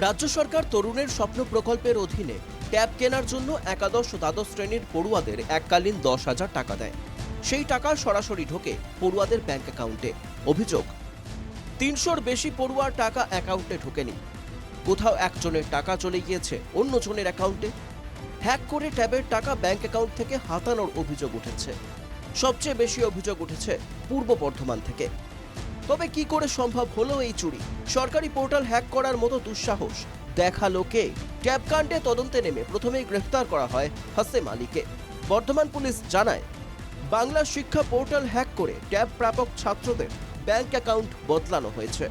রাজ্য সরকার তরুণের স্বপ্ন প্রকল্পের অধীনে ট্যাব কেনার জন্য একাদশ ও দ্বাদশ শ্রেণির পড়ুয়াদের এককালীন দশ হাজার টাকা দেয়। সেই টাকা সরাসরি ঢোকে পড়ুয়াদের ব্যাংক অ্যাকাউন্টে। অভিযোগ, তিনশোর বেশি পড়ুয়ার টাকা অ্যাকাউন্টে ঢোকেনি। কোথাও একজনের টাকা চলে গিয়েছে অন্যজনের অ্যাকাউন্টে। হ্যাক করে ট্যাবের টাকা ব্যাংক অ্যাকাউন্ট থেকে হাতানোর অভিযোগ উঠেছে। সবচেয়ে বেশি অভিযোগ উঠেছে পূর্ব বর্ধমান থেকে। তবে কি করে সম্ভব হলো এই চুরি? সরকারি পোর্টাল হ্যাক করার মতো দুঃসাহস। দেখাল কে? ট্যাব কাণ্ডে তদন্তে নেমে প্রথমেই গ্রেফতার করা হয় হাসেম আলীকে। বর্ধমান পুলিশ জানায়, বাংলা শিক্ষা পোর্টাল হ্যাক করে ট্যাব প্রাপক ছাত্রদের ব্যাংক অ্যাকাউন্ট বদলানো হয়েছে।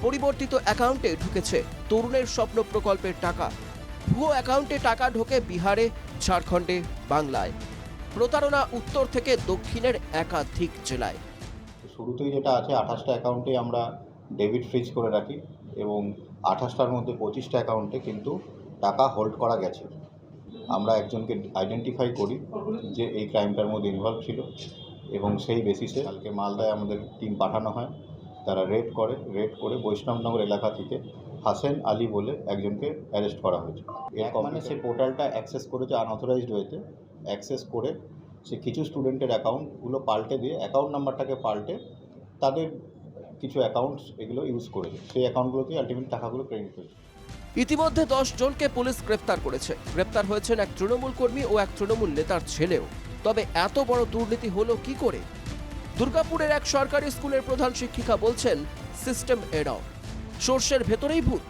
পরিবর্তিত অ্যাকাউন্টে ঢুকেছে তরুণের স্বপ্ন প্রকল্পের টাকা। ভুয়ো অ্যাকাউন্টে টাকা ঢোকে বিহারে, ঝাড়খণ্ডে, বাংলায়। প্রতারণা উত্তর থেকে দক্ষিণের একাধিক জেলায়। শুরুতেই যেটা আছে, আঠাশটা অ্যাকাউন্টে আমরা ডেবিট ফ্রিজ করে রাখি এবং আঠাশটার মধ্যে পঁচিশটা অ্যাকাউন্টে কিন্তু টাকা হোল্ড করা গেছে। আমরা একজনকে আইডেন্টিফাই করি যে এই ক্রাইমটার মধ্যে ইনভলভ ছিল এবং সেই বেসিসে কালকে মালদায় আমাদের টিম পাঠানো হয়। তারা রেড করে রেড করে বৈষ্ণবনগর এলাকা থেকে হাসেন আলী বলে একজনকে অ্যারেস্ট করা হয়েছে। এর মানে সে পোর্টালটা অ্যাক্সেস করেছে আনঅথরাইজড ওয়েতে অ্যাক্সেস করে সে কিছু স্টুডেন্টের অ্যাকাউন্টগুলো পাল্টে দিয়ে অ্যাকাউন্ট নাম্বারটাকে পাল্টে তাদের কিছু অ্যাকাউন্টস এগুলো ইউজ করেছে সেই অ্যাকাউন্টগুলোতেই আলটিমেট টাকাগুলো ক্রেডিট হয়েছে ইতিমধ্যে দশ জনকে পুলিশ গ্রেপ্তার করেছে। গ্রেপ্তার হয়েছেন এক তৃণমূল কর্মী ও এক তৃণমূল নেতার ছেলেও। তবে এত বড় দুর্নীতি হলো কি করে? দুর্গাপুরের এক সরকারি স্কুলের প্রধান শিক্ষিকা বলছেন সিস্টেম এরাও সোর্সের ভেতরেই ভূত।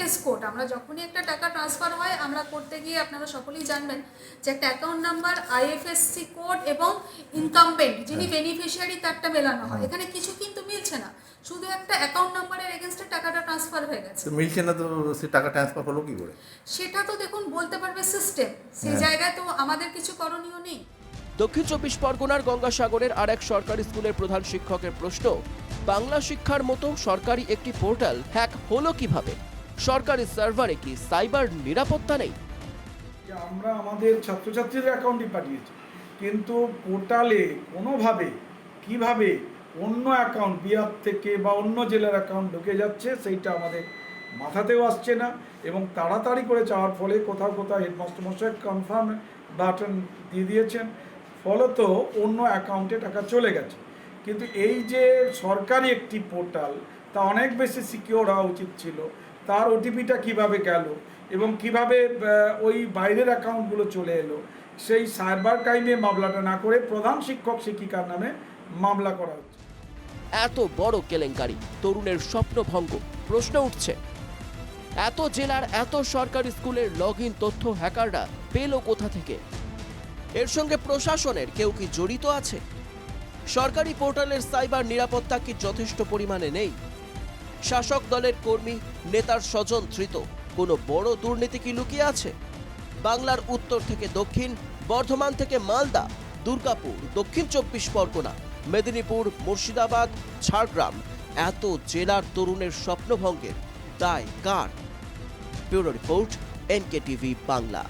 এখানকারই কোড আমরা যখনই একটা টাকা ট্রান্সফার হয় আমরা করতে গিয়ে আপনারা সকলেই জানবেন যে একটা অ্যাকাউন্ট নাম্বার আইএফএসসি কোড এবং ইনকামবেন্ট যিনি বেনিফিশিয়ারি তারটা মেলানো হয়। এখানে কিছু কিন্তু মিলছে না। শুধু একটা অ্যাকাউন্ট নাম্বারের এগেনস্টে টাকাটা ট্রান্সফার হয়ে গেছে। তো মিলছে না তো সে টাকা ট্রান্সফার হলো কি করে? সেটা তো দেখুন বলতে পারবে সিস্টেম সেই হ্যাঁ। জায়গায় তো আমাদের কিছু করণীয় নেই। দক্ষিণ চব্বিশ পরগনার গঙ্গাসাগরের আর এক সরকারি স্কুলের প্রধান শিক্ষকের প্রশ্ন বাংলা শিক্ষার মতো সরকারি একটি পোর্টাল হ্যাক হলো কীভাবে? সরকারি সার্ভারে কি সাইবার নিরাপত্তা নেই? আমরা আমাদের ছাত্রছাত্রীদের অ্যাকাউন্টে পাঠিয়েছি, কিন্তু পোর্টালে কোনোভাবে, কীভাবে অন্য অ্যাকাউন্ট বিহার থেকে বা অন্য জেলার অ্যাকাউন্ট ঢুকে যাচ্ছে সেইটা আমাদের মাথাতেও আসছে না এবং তাড়াতাড়ি করে যাওয়ার ফলে কোথাও কোথাও হেডমাস্টার মশাই কনফার্ম বাটন দিয়ে দিয়েছেন, ফলত অন্য অ্যাকাউন্টে টাকা চলে গেছে। কিন্তু এই যে সরকারি একটি পোর্টাল তা অনেক বেশি সিকিওর হওয়া উচিত ছিল। তার ওটিপিটা কীভাবে গেল এবং কীভাবে ওই বাইরের অ্যাকাউন্টগুলো চলে এলো, সেই সাইবার ক্রাইমে মামলাটা না করে প্রধান শিক্ষক শিক্ষিকার নামে মামলা করা হচ্ছে। এত বড় কেলেঙ্কারি, তরুণের স্বপ্নভঙ্গ প্রশ্ন উঠছে, এত জেলার এত সরকারি স্কুলের লগ ইন তথ্য হ্যাকাররা পেল কোথা থেকে? এর সঙ্গে প্রশাসনের কেউ কি জড়িত আছে? সরকারি পোর্টালের সাইবার নিরাপত্তা কি যথেষ্ট পরিমাণে নেই? শাসক দলের কর্মী নেতার স্বজন ধৃত। কোনো বড় দুর্নীতি কি লুকিয়ে আছে? বাংলার উত্তর থেকে দক্ষিণ, বর্ধমান থেকে মালদা, দুর্গাপুর, দক্ষিণ চব্বিশ পরগনা, মেদিনীপুর, মুর্শিদাবাদ, ঝাড়গ্রাম। এত জেলার তরুণের স্বপ্নভঙ্গের দায় কার? Bureau report NK TV Bangla.